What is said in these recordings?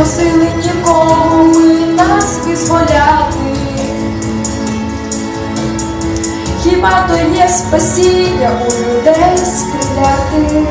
Просили нікого ми нас визволяти. Хіба то є спасіння у людей стріляти?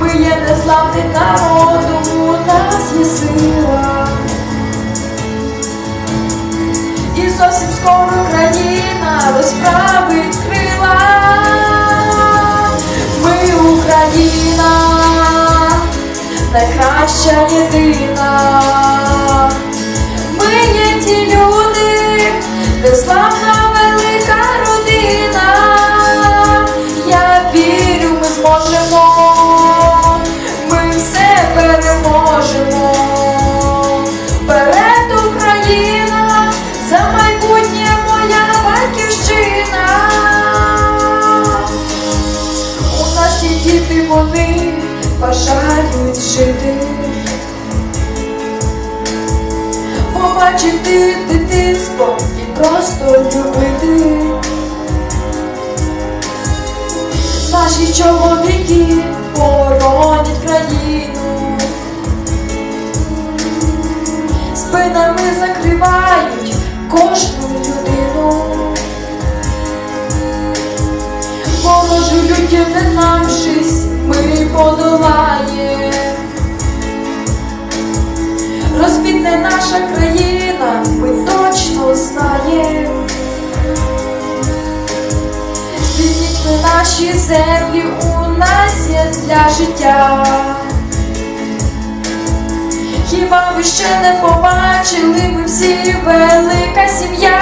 Ми є незламний народом, у нас є сила. І зовсім скоро країна розправить крила. Ми Україна, найкраща єдина. Побачити дитинство і просто любити. Наші чоловіки боронять країну, спинами закривають кожну людину. Ворожу люттю не намшись, ми подолаємо. Землі, у нас є для життя. Хіба ви ще не побачили, ми всі велика сім'я?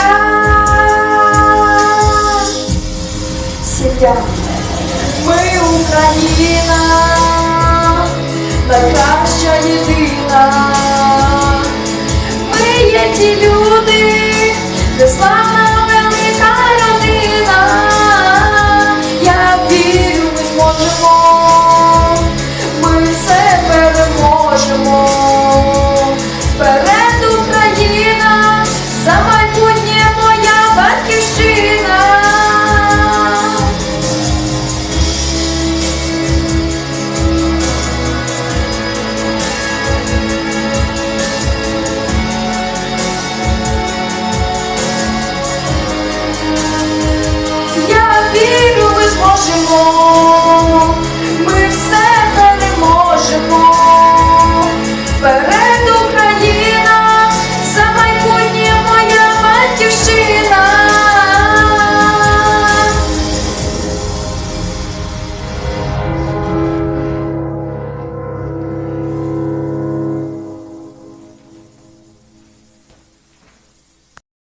Сім'я, ми Україна, найкраща єдина. Ми є ті люди, Well,